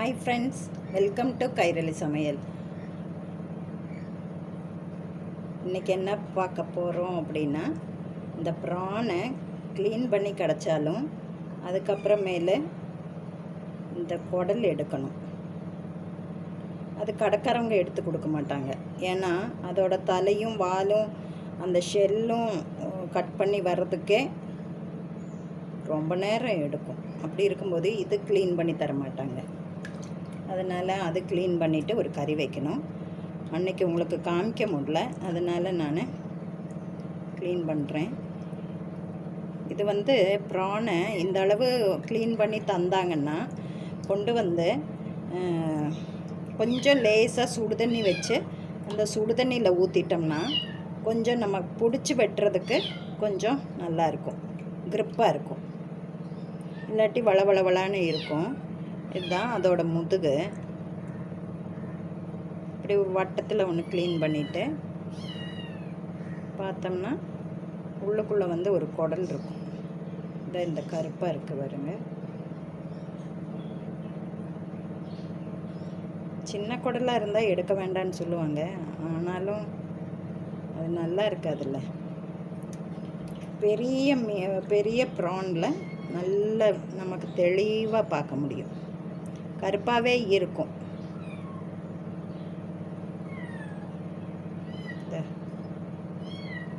Hi friends welcome to Kairali சமையல் இன்றைக்கி என்ன பார்க்க போகிறோம் அப்படின்னா இந்த ப்ரானை க்ளீன் பண்ணி கிடச்சாலும் அதுக்கப்புறமேல இந்த குடல் எடுக்கணும். அது கடைக்காரவங்க எடுத்து கொடுக்க மாட்டாங்க. ஏன்னா அதோட தலையும் வாலும் அந்த ஷெல்லும் கட் பண்ணி வர்றதுக்கே ரொம்ப நேரம் எடுக்கும். அப்படி இருக்கும்போது இது க்ளீன் பண்ணி தர மாட்டாங்க. அதனால் அது க்ளீன் பண்ணிவிட்டு ஒரு கறி வைக்கணும். அன்னைக்கு உங்களுக்கு காமிக்க முடியல. அதனால் நான் க்ளீன் பண்ணுறேன் இது வந்து ப்ரானை இந்த அளவு க்ளீன் பண்ணி தந்தாங்கன்னா கொண்டு வந்து கொஞ்சம் லேசாக சுடுதண்ணி வச்சு அந்த சுடுதண்ணியில் ஊற்றிட்டோம்னா கொஞ்சம் நம்ம பிடிச்சி வெட்டுறதுக்கு கொஞ்சம் நல்லாயிருக்கும் க்ரிப்பாக இருக்கும். இல்லாட்டி வளவளவளான்னு இருக்கும். இதுதான் அதோட முதுகு. இப்படி ஒரு வட்டத்தில் ஒன்று க்ளீன் பண்ணிவிட்டு பார்த்தோம்னா உள்ளுக்குள்ளே வந்து ஒரு குடல் இருக்கும். இந்த இந்த கருப்பாக இருக்குது பாருங்க. சின்ன குடலாக இருந்தால் எடுக்க வேண்டாம்னு சொல்லுவாங்க. ஆனாலும் அது நல்லா இருக்காதுல்ல. பெரிய பெரிய ப்ரானில் நல்ல நமக்கு தெளிவாக பார்க்க முடியும். கருப்பாகவே இருக்கும்.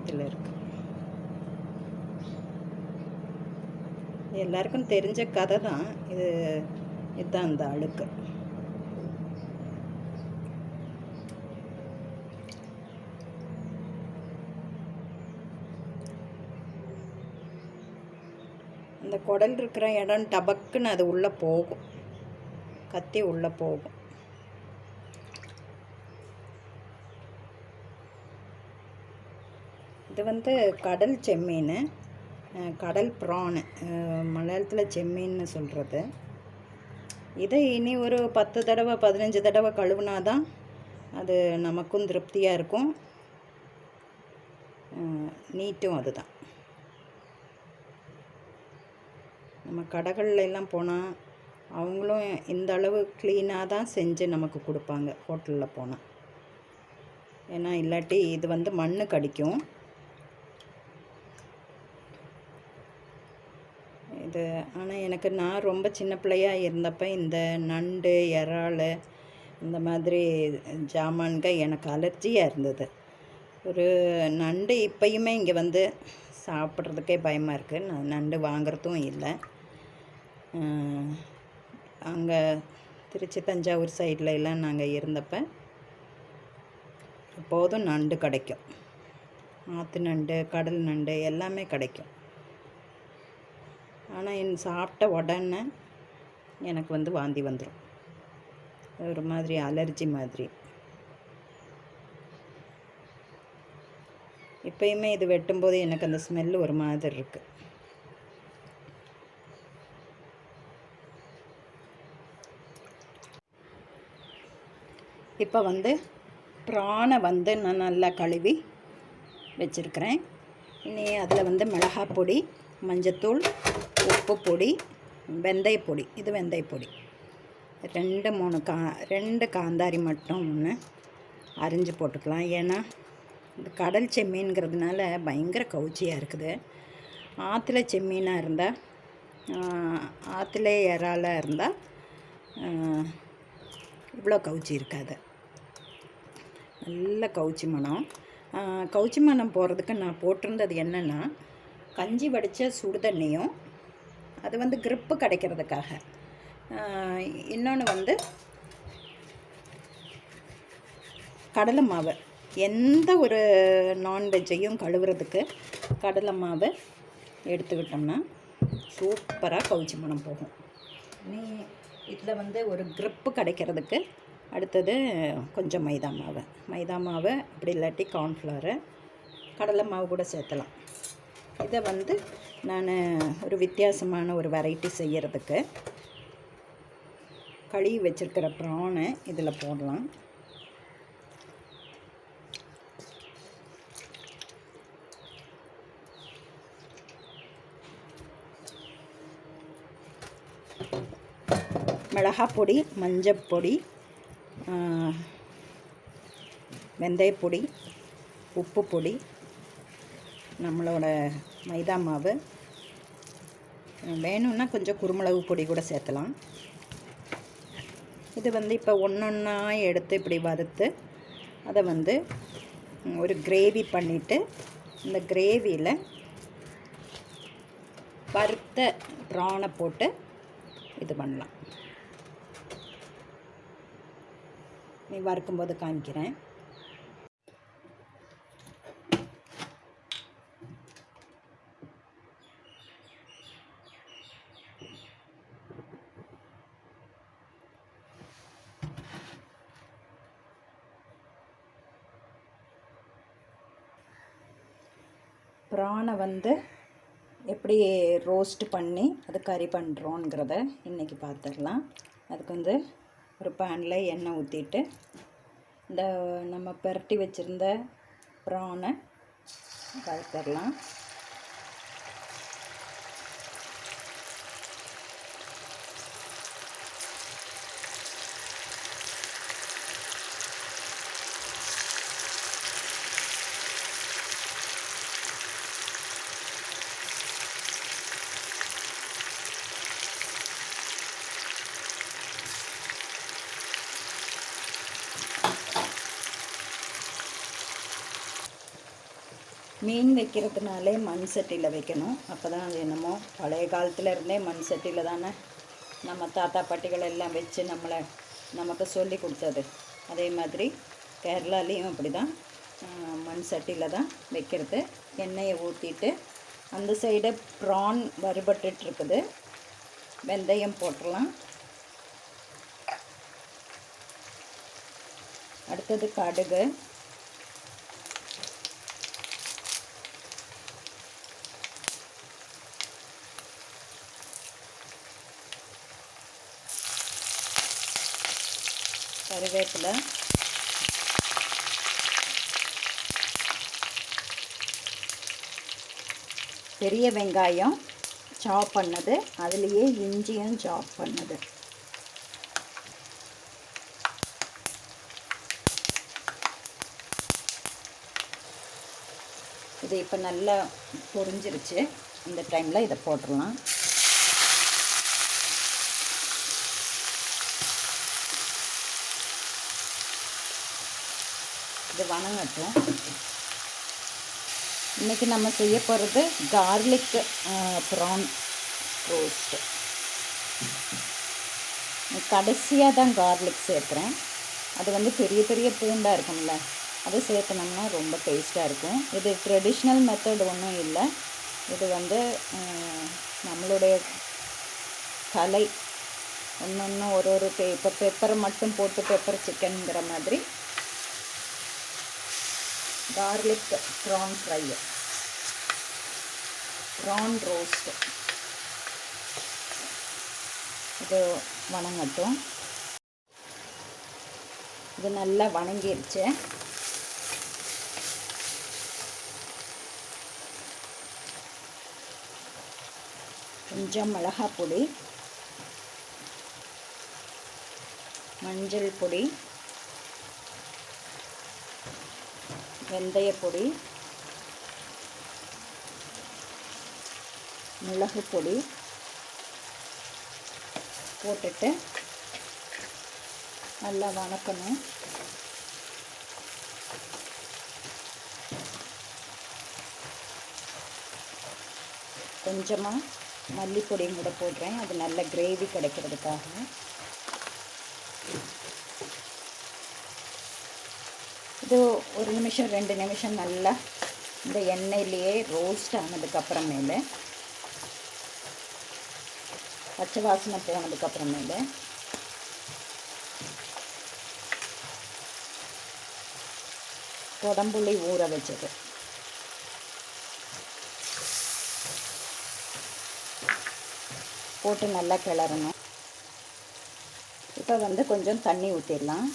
இதில் இருக்கு. எல்லாருக்கும் தெரிஞ்ச கதை தான் இது. இதுதான் அந்த அழுக்கு அந்த குடல் இருக்கிற இடம் டபக்குன்னு அது உள்ளே போகும். கத்தி உள்ளே போகும். இது வந்து கடல் செம்மீன் கடல் ப்ரானு மலையாளத்தில் செம்மீன்னு சொல்கிறது இதை இனி ஒரு பத்து தடவை பதினஞ்சு தடவை கழுவுனாதான் அது நமக்கும் திருப்தியாக இருக்கும். நீட்டும் அதுதான் நம்ம கடைகளில் எல்லாம் போனால் அவங்களும் இந்த அளவு க்ளீனாக தான் செஞ்சு நமக்கு கொடுப்பாங்க ஹோட்டலில் போனால் ஏன்னா இல்லாட்டி இது வந்து மண் கடிக்கும். இது ஆனால் எனக்கு நான் ரொம்ப சின்ன பிள்ளையாக இருந்தப்போ இந்த நண்டு இறால் இந்த மாதிரி ஜாமான்க எனக்கு அலர்ஜியாக இருந்தது. ஒரு நண்டு இப்பயுமே இங்கே வந்து சாப்பிட்றதுக்கே பயமாக இருக்குது நான் நண்டு வாங்குறதும் இல்லை. அங்கே திருச்சி தஞ்சாவூர் சைடில் எல்லாம் நாங்கள் இருந்தப்போ எப்போதும் நண்டு கிடைக்கும். ஆற்று நண்டு கடல் நண்டு எல்லாமே கிடைக்கும். ஆனால் என் சாப்பிட்ட உடனே எனக்கு வந்து வாந்தி வந்துடும் ஒரு மாதிரி அலர்ஜி மாதிரி. இப்பயுமே இது வெட்டும்போது எனக்கு அந்த ஸ்மெல் ஒரு மாதிரி இருக்குது இப்போ வந்து ப்ரானை வந்து நான் நல்லா கழுவி வச்சுருக்கிறேன். இனி அதில் வந்து மிளகாய் பொடி மஞ்சத்தூள் உப்பு பொடி வெந்தய பொடி. இது வெந்தய பொடி. ரெண்டு மூணு கா ரெண்டு காந்தாரி மட்டும் ஒன்று அரிஞ்சு போட்டுக்கலாம். ஏன்னா இந்த கடல் செம்மீன்கிறதுனால பயங்கர கவுச்சியாக இருக்குது. ஆற்றுல செம்மீனாக இருந்தால் ஆற்றுல இறாலாக இருந்தால் இவ்வளோ கவுச்சி இருக்காது. நல்ல கவுச்சி மணம். கவுச்சி மணம் போகிறதுக்கு நான் போட்டிருந்தது என்னென்னா கஞ்சி வடித்த சுடுதண்ணியும் அது வந்து கிரிப்பு கிடைக்கிறதுக்காக. இன்னொன்று வந்து கடலை மாவு. எந்த ஒரு நான்வெஜ்ஜையும் கழுவுறதுக்கு கடலை மாவு எடுத்துக்கிட்டோம்னா சூப்பராக கவுச்சி மணம் போகும். நீ இதில் வந்து ஒரு கிரிப்பு கிடைக்கிறதுக்கு அடுத்தது கொஞ்சம் மைதா மாவு. மைதா மாவு அப்படி இல்லாட்டி கார்ன்ஃப்ளவரு கடலை மாவு கூட சேர்த்தலாம். இதை வந்து நான் ஒரு வித்தியாசமான ஒரு வெரைட்டி செய்கிறதுக்கு கழுவி வச்சுருக்கிற ப்ரானை இதில் போடலாம். மிளகாய் பொடி மஞ்சப்பொடி வெந்தயப்பொடி உப்பு பொடி நம்மளோட மைதா மாவு. வேணும்னா கொஞ்சம் குருமிளகு பொடி கூட சேர்த்தலாம். இது வந்து இப்போ ஒன்று ஒன்றா எடுத்து இப்படி வறுத்து அதை வந்து ஒரு கிரேவி பண்ணிவிட்டு இந்த கிரேவியில் வறுத்த ப்ரானை போட்டு இது பண்ணலாம். நீ வறுக்கும்போது காமிக்கிறேன். ப்ரானை வந்து எப்படி ரோஸ்ட் பண்ணி அது கறி பண்ணுறோங்கிறத இன்றைக்கி பார்த்துடலாம். அதுக்கு வந்து ஒரு பேனில் எண்ணெய் ஊற்றிட்டு இந்த நம்ம பெரட்டி வச்சுருந்த ப்ரானை வறுத்துடலாம் மீன் வைக்கிறதுனாலே மண் சட்டியில் வைக்கணும். அப்போ தான் அது என்னமோ பழைய காலத்தில் இருந்தே மண் சட்டியில் தானே நம்ம தாத்தா பாட்டிகள் எல்லாம் வச்சு நம்மளை நமக்கு சொல்லி கொடுத்தது. அதே மாதிரி கேரளாலேயும் அப்படி தான் மண் சட்டியில் தான் வைக்கிறது. எண்ணெயை ஊற்றிட்டு அந்த சைடு ப்ரான் வறுபட்டுருக்குது வெந்தயம் போட்டுடலாம். அடுத்தது கடுகு. கருவேப்பிலை. பெரிய வெங்காயம் சாப் பண்ணது. அதுலேயே இஞ்சியும் சாப் பண்ணது. இது இப்போ நல்லா பொரிஞ்சிருச்சு. இந்த டைமில் இதை போட்டுடலாம். இது வணங்கட்டும். இன்றைக்கி நம்ம செய்ய போகிறது கார்லிக் ப்ரான் ரோஸ்ட்டு கடைசியாக தான் கார்லிக் சேர்க்குறேன். அது வந்து பெரிய பெரிய பூண்டாக இருக்கும்ல அது சேர்த்தனோம்னா ரொம்ப டேஸ்ட்டாக இருக்கும். இது ட்ரெடிஷ்னல் மெத்தட் ஒன்றும் இல்லை. இது வந்து நம்மளுடைய கலை ஒன்று ஒன்று ஒரு ஒரு இப்போ பெப்பரை மட்டும் போட்டு பெப்பர் சிக்கனுங்கிற மாதிரி garlic prawn fry prawn roast இது வணங்கட்டும். இது நல்லா வணங்கிருச்சு. கொஞ்சம் மிளகாய் பொடி மஞ்சள் பொடி வெந்தயப்பொடி மிளகு பொடி போட்டுட்டு நல்லா வணக்கணும். கொஞ்சமாக மல்லிப்பொடியும் கூட போடுறேன். அது நல்ல கிரேவி கிடைக்கிறதுக்காக. இது ஒரு நிமிஷம் ரெண்டு நிமிஷம் நல்லா இந்த எண்ணெயிலேயே ரோஸ்ட் ஆனதுக்கப்புறமேல பச்சை வாசனை போனதுக்கப்புறமேல குடம்புள்ளி ஊற வச்சது. போட்டு நல்லா கிளறணும். இப்போ வந்து கொஞ்சம் தண்ணி ஊற்றிடலாம்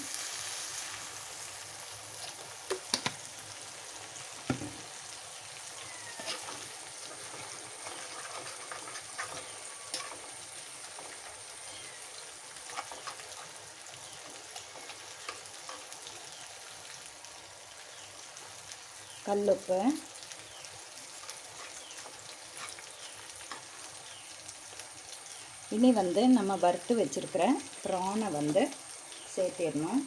கல்லுப்பு. இனி வந்து நம்ம வறுத்து வச்சுருக்கிற ப்ரானை வந்து சேர்த்திடணும்.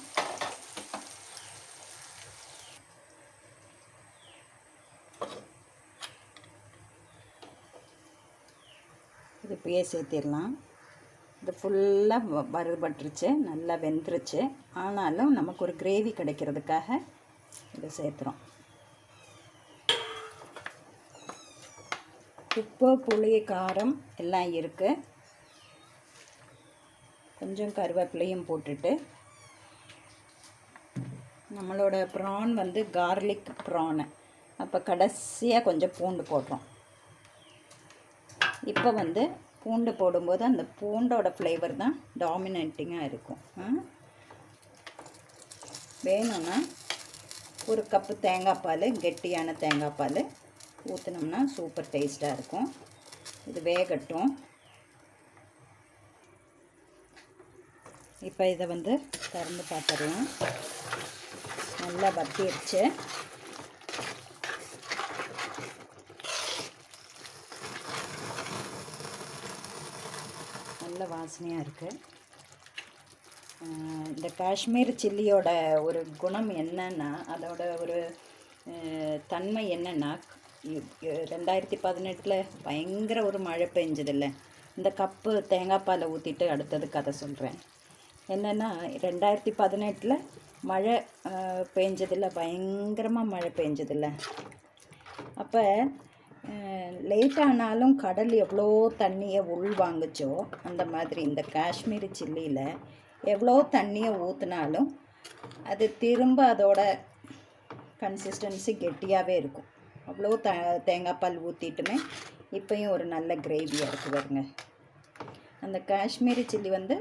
இது இப்பயே சேர்த்திடலாம். இது ஃபுல்லாக வறுபட்டுருச்சு நல்லா வெந்துருச்சு. ஆனாலும் நமக்கு ஒரு கிரேவி கிடைக்கிறதுக்காக இதை சேர்த்துறோம். உப்பு புளி காரம் எல்லாம் இருக்குது கொஞ்சம் கருவேப்பிலையும் போட்டுட்டு நம்மளோட ப்ரான் வந்து கார்லிக் ப்ரானு. அப்போ கடைசியாக கொஞ்சம் பூண்டு போடுறோம். இப்போ வந்து பூண்டு போடும்போது அந்த பூண்டோட ஃப்ளேவர் தான் டாமினேட்டிங்காக இருக்கும். வேணும்னா ஒரு கப்பு தேங்காய் பால் கெட்டியான தேங்காய் பால் ஊற்றினோம்னா சூப்பர் டேஸ்ட்டாக இருக்கும். இது வேகட்டும். இப்போ இதை வந்து திறந்து பார்த்துடலாம் நல்லா வத்திடுச்சு நல்ல வாசனையாக இருக்குது இந்த காஷ்மீர் சில்லியோட ஒரு குணம் என்னன்னா அதோட ஒரு தன்மை என்னென்னா ரெண்டாயிரத்தி பதினெட்டில் பயங்கர ஒரு மழை பெஞ்சதில்ல. இந்த கப்பு தேங்காய் பாலை ஊற்றிட்டு அடுத்தது கதை சொல்கிறேன் என்னென்னா ரெண்டாயிரத்தி பதினெட்டில் மழை பெஞ்சதில்ல பயங்கரமாக மழை பெஞ்சதில்ல. அப்போ லேட்டானாலும் கடல் எவ்வளோ தண்ணியை உள்வாங்குச்சோ அந்த மாதிரி இந்த காஷ்மீரி சில்லியில் எவ்வளோ தண்ணியை ஊற்றினாலும் அது திரும்ப அதோட கன்சிஸ்டன்சி கெட்டியாகவே இருக்கும். அவ்வளோ த தேங்காய் பால் ஊற்றிட்டுமே இப்போயும் ஒரு நல்ல கிரேவியாக இருக்குது பாருங்க. அந்த காஷ்மீரி சில்லி வந்து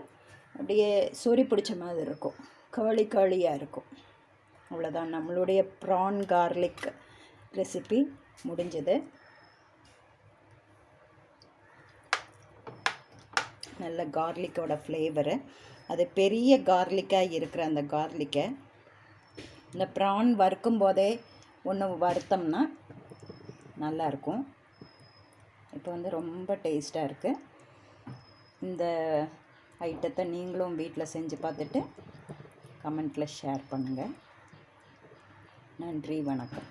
அப்படியே சொறி பிடிச்ச மாதிரி இருக்கும். காளி காளியாக இருக்கும். அவ்வளோதான் நம்மளுடைய ப்ரான் கார்லிக் ரெசிபி முடிஞ்சது. நல்ல கார்லிக்கோட ஃப்ளேவரு அது பெரிய கார்லிக்காக இருக்கிற அந்த கார்லிக்கை இந்த ப்ரான் வறுக்கும் போதே ஒன்று வறுத்தோம்னா நல்லாயிருக்கும். இப்போ வந்து ரொம்ப டேஸ்ட்டாக இருக்குது இந்த ஐட்டத்தை நீங்களும் வீட்டில் செஞ்சு பார்த்துட்டு கமெண்ட்டில் ஷேர் பண்ணுங்கள் நன்றி வணக்கம்.